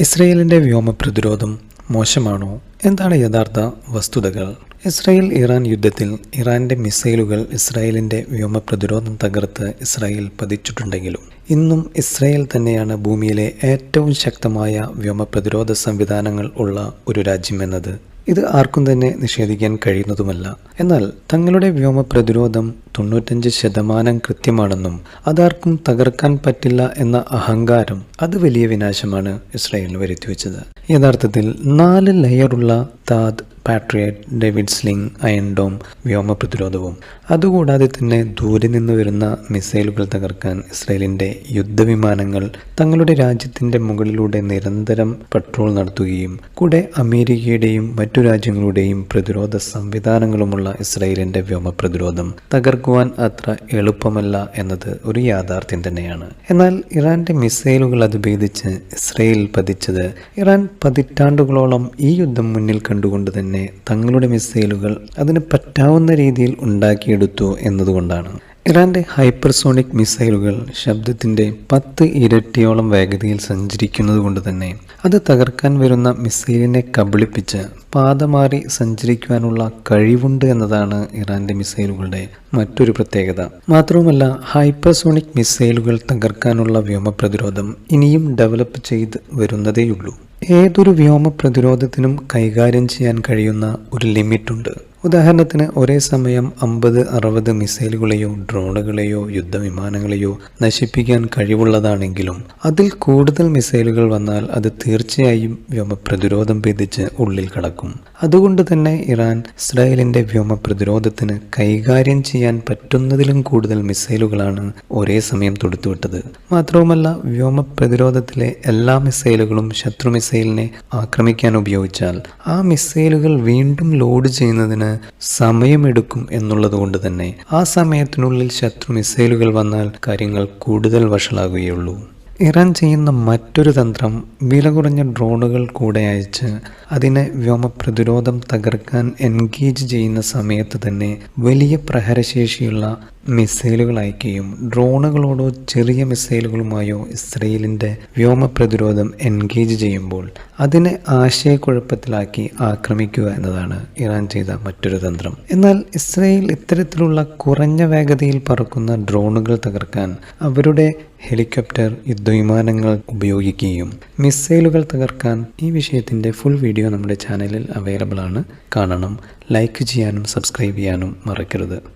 ഇസ്രയേലിന്റെ വ്യോമ പ്രതിരോധം മോശമാണോ? എന്താണ് യഥാർത്ഥ വസ്തുതകൾ? ഇസ്രായേൽ ഇറാൻ യുദ്ധത്തിൽ ഇറാന്റെ മിസൈലുകൾ ഇസ്രായേലിന്റെ വ്യോമ പ്രതിരോധം തകർത്ത് ഇസ്രായേൽ പതിച്ചിട്ടുണ്ടെങ്കിലും ഇന്നും ഇസ്രായേൽ തന്നെയാണ് ഭൂമിയിലെ ഏറ്റവും ശക്തമായ വ്യോമ പ്രതിരോധ സംവിധാനങ്ങൾ ഉള്ള ഒരു രാജ്യമെന്നത്. ഇത് ആർക്കും തന്നെ നിഷേധിക്കാൻ കഴിയുന്നതുമല്ല. എന്നാൽ തങ്ങളുടെ വ്യോമ പ്രതിരോധം തൊണ്ണൂറ്റഞ്ച് ശതമാനം കൃത്യമാണെന്നും അതാർക്കും തകർക്കാൻ പറ്റില്ല എന്ന അഹങ്കാരം അത് വലിയ വിനാശമാണ് ഇസ്രായേലിന് വരുത്തിവെച്ചത്. യഥാർത്ഥത്തിൽ നാല് ലെയറുള്ള താദ് Patriot David Sling Iron Dome വ്യോമ പ്രതിരോധവും. അതുകൂടാതെ തന്നെ ദൂരെ നിന്ന് വരുന്ന മിസൈലുകൾ തകർക്കാൻ ഇസ്രയേലിന്റെ യുദ്ധവിമാനങ്ങൾ തങ്ങളുടെ രാജ്യത്തിന്റെ മുകളിലൂടെ നിരന്തരം പട്രോൾ നടത്തുകയും കൂടെ അമേരിക്കയുടെയും മറ്റു രാജ്യങ്ങളുടെയും പ്രതിരോധ സംവിധാനങ്ങളുമുള്ള ഇസ്രയേലിന്റെ വ്യോമ പ്രതിരോധം തകർക്കുവാൻ അത്ര എളുപ്പമല്ല എന്നത് ഒരു യാഥാർത്ഥ്യം തന്നെയാണ്. എന്നാൽ ഇറാന്റെ മിസൈലുകൾ അത് ഭേദിച്ച് ഇസ്രയേൽ പതിച്ചത് ഇറാൻ പതിറ്റാണ്ടുകളോളം ഈ യുദ്ധം മുന്നിൽ കണ്ടുകൊണ്ട് തന്നെ തങ്ങളുടെ മിസൈലുകൾ അതിന് പറ്റാവുന്ന രീതിയിൽ ഉണ്ടാക്കിയെടുത്തു എന്നതുകൊണ്ടാണ്. ഇറാന്റെ ഹൈപ്പർസോണിക് മിസൈലുകൾ ശബ്ദത്തിന്റെ പത്ത് ഇരട്ടിയോളം വേഗതയിൽ സഞ്ചരിക്കുന്നത് കൊണ്ട് തന്നെ അത് തകർക്കാൻ വരുന്ന മിസൈലിനെ കബളിപ്പിച്ച് പാതമാറി സഞ്ചരിക്കുവാനുള്ള കഴിവുണ്ട് എന്നതാണ് ഇറാന്റെ മിസൈലുകളുടെ മറ്റൊരു പ്രത്യേകത. മാത്രവുമല്ല ഹൈപ്പർസോണിക് മിസൈലുകൾ തകർക്കാനുള്ള വ്യോമ പ്രതിരോധം ഇനിയും ഡെവലപ്പ് ചെയ്ത് വരുന്നതേയുള്ളൂ. ഏതൊരു വ്യോമ പ്രതിരോധത്തിനും കൈകാര്യം ചെയ്യാൻ കഴിയുന്ന ഒരു ലിമിറ്റുണ്ട്. ഉദാഹരണത്തിന് ഒരേ സമയം അമ്പത് അറുപത് മിസൈലുകളെയോ ഡ്രോണുകളെയോ യുദ്ധവിമാനങ്ങളെയോ നശിപ്പിക്കാൻ കഴിവുള്ളതാണെങ്കിലും അതിൽ കൂടുതൽ മിസൈലുകൾ വന്നാൽ അത് തീർച്ചയായും വ്യോമ പ്രതിരോധം ഭേദിച്ച് ഉള്ളിൽ കടക്കും. അതുകൊണ്ട് തന്നെ ഇറാൻ ഇസ്രായേലിന്റെ വ്യോമ പ്രതിരോധത്തിന് കൈകാര്യം ചെയ്യാൻ പറ്റുന്നതിലും കൂടുതൽ മിസൈലുകളാണ് ഒരേ സമയം തൊടുത്തുവിട്ടത്. മാത്രവുമല്ല വ്യോമ പ്രതിരോധത്തിലെ എല്ലാ മിസൈലുകളും ശത്രു മിസൈലിനെ ആക്രമിക്കാൻ ഉപയോഗിച്ചാൽ ആ മിസൈലുകൾ വീണ്ടും ലോഡ് ചെയ്യുന്നതിന് സമയമെടുക്കും എന്നുള്ളതുകൊണ്ട് തന്നെ ആ സമയത്തിനുള്ളിൽ ശത്രു മിസൈലുകൾ വന്നാൽ കാര്യങ്ങൾ കൂടുതൽ വഷളാകുകയുള്ളൂ. ഇറാൻ ചെയ്യുന്ന മറ്റൊരു തന്ത്രം വില കുറഞ്ഞ ഡ്രോണുകൾ കൂടെ അയച്ച് അതിനെ വ്യോമ പ്രതിരോധം തകർക്കാൻ എൻഗേജ് ചെയ്യുന്ന സമയത്ത് തന്നെ വലിയ പ്രഹരശേഷിയുള്ള മിസൈലുകൾ അയക്കുകയും ഡ്രോണുകളോടോ ചെറിയ മിസൈലുകളുമായോ ഇസ്രയേലിന്റെ വ്യോമ പ്രതിരോധം എൻഗേജ് ചെയ്യുമ്പോൾ അതിനെ ആശയക്കുഴപ്പത്തിലാക്കി ആക്രമിക്കുക എന്നതാണ് ഇറാൻ ചെയ്ത മറ്റൊരു തന്ത്രം. എന്നാൽ ഇസ്രയേൽ ഇത്തരത്തിലുള്ള കുറഞ്ഞ വേഗതയിൽ പറക്കുന്ന ഡ്രോണുകൾ തകർക്കാൻ അവരുടെ ഹെലികോപ്റ്റർ യുദ്ധവിമാനങ്ങൾ ഉപയോഗിക്കുകയും മിസൈലുകൾ തകർക്കാൻ ഈ വിഷയത്തിന്റെ ഫുൾ വീഡിയോ നമ്മുടെ ചാനലിൽ അവൈലബിൾ ആണ് കാണണം ലൈക്ക് ചെയ്യാനും സബ്സ്ക്രൈബ് ചെയ്യാനും മറക്കരുത്.